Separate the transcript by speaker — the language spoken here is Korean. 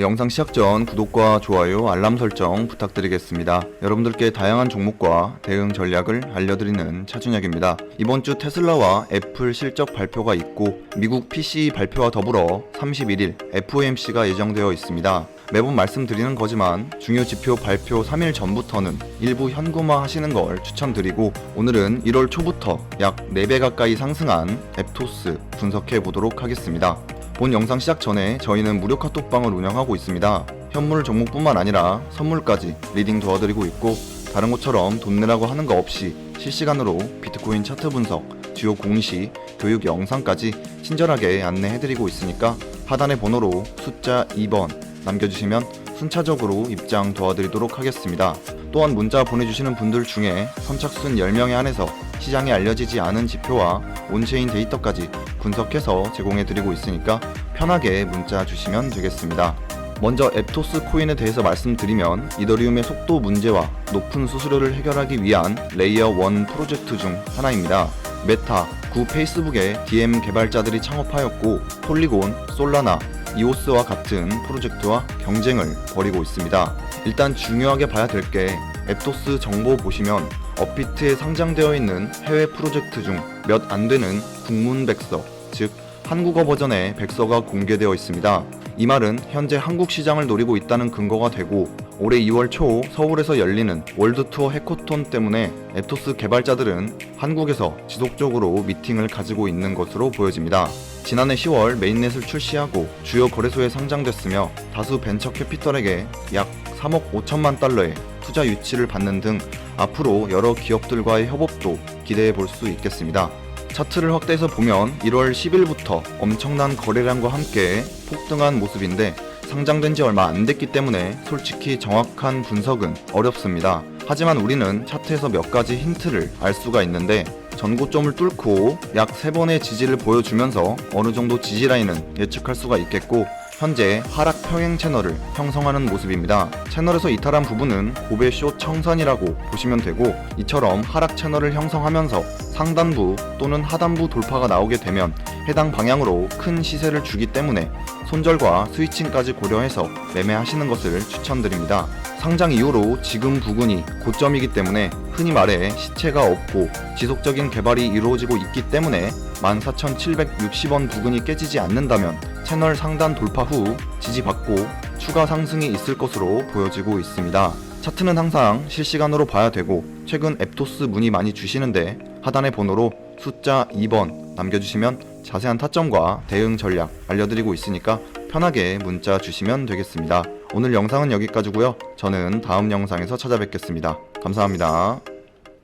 Speaker 1: 영상 시작 전 구독과 좋아요, 알람 설정 부탁드리겠습니다. 여러분들께 다양한 종목과 대응 전략을 알려드리는 차준혁입니다. 이번 주 테슬라와 애플 실적 발표가 있고 미국 PC 발표와 더불어 31일 FOMC가 예정되어 있습니다. 매번 말씀드리는 거지만 중요 지표 발표 3일 전부터는 일부 현금화 하시는 걸 추천드리고 오늘은 1월 초부터 약 4배 가까이 상승한 앱토스 분석해 보도록 하겠습니다. 본 영상 시작 전에 저희는 무료 카톡방을 운영하고 있습니다. 현물 종목뿐만 아니라 선물까지 리딩 도와드리고 있고 다른 곳처럼 돈 내라고 하는 거 없이 실시간으로 비트코인 차트 분석, 주요 공시, 교육 영상까지 친절하게 안내해드리고 있으니까 하단의 번호로 숫자 2번 남겨주시면 순차적으로 입장 도와드리도록 하겠습니다. 또한 문자 보내주시는 분들 중에 선착순 10명에 한해서 시장에 알려지지 않은 지표와 온체인 데이터까지 분석해서 제공해드리고 있으니까 편하게 문자 주시면 되겠습니다. 먼저 앱토스 코인에 대해서 말씀드리면 이더리움의 속도 문제와 높은 수수료를 해결하기 위한 레이어 1 프로젝트 중 하나입니다. 메타, 구 페이스북의 DM 개발자들이 창업하였고 폴리곤, 솔라나, 이오스와 같은 프로젝트와 경쟁을 벌이고 있습니다. 일단 중요하게 봐야 될 게 앱토스 정보 보시면 업비트에 상장되어 있는 해외 프로젝트 중 몇 안 되는 국문 백서, 즉 한국어 버전의 백서가 공개되어 있습니다. 이 말은 현재 한국 시장을 노리고 있다는 근거가 되고 올해 2월 초 서울에서 열리는 월드 투어 해코톤 때문에 앱토스 개발자들은 한국에서 지속적으로 미팅을 가지고 있는 것으로 보여집니다. 지난해 10월 메인넷을 출시하고 주요 거래소에 상장됐으며 다수 벤처 캐피털에게 약 3억 5천만 달러의 투자 유치를 받는 등 앞으로 여러 기업들과의 협업도 기대해 볼 수 있겠습니다. 차트를 확대해서 보면 1월 10일부터 엄청난 거래량과 함께 폭등한 모습인데 상장된 지 얼마 안 됐기 때문에 솔직히 정확한 분석은 어렵습니다. 하지만 우리는 차트에서 몇 가지 힌트를 알 수가 있는데 전고점을 뚫고 약 3번의 지지를 보여주면서 어느 정도 지지 라인은 예측할 수가 있겠고 현재 하락 평행 채널을 형성하는 모습입니다. 채널에서 이탈한 부분은 고배 쇼 청산이라고 보시면 되고 이처럼 하락 채널을 형성하면서 상단부 또는 하단부 돌파가 나오게 되면 해당 방향으로 큰 시세를 주기 때문에 손절과 스위칭까지 고려해서 매매하시는 것을 추천드립니다. 상장 이후로 지금 부근이 고점이기 때문에 흔히 말해 시체가 없고 지속적인 개발이 이루어지고 있기 때문에 14,760원 부근이 깨지지 않는다면 채널 상단 돌파 후 지지받고 추가 상승이 있을 것으로 보여지고 있습니다. 차트는 항상 실시간으로 봐야 되고 최근 앱토스 문의 많이 주시는데 하단의 번호로 숫자 2번 남겨주시면 자세한 타점과 대응 전략 알려드리고 있으니까 편하게 문자 주시면 되겠습니다. 오늘 영상은 여기까지고요. 저는 다음 영상에서 찾아뵙겠습니다. 감사합니다.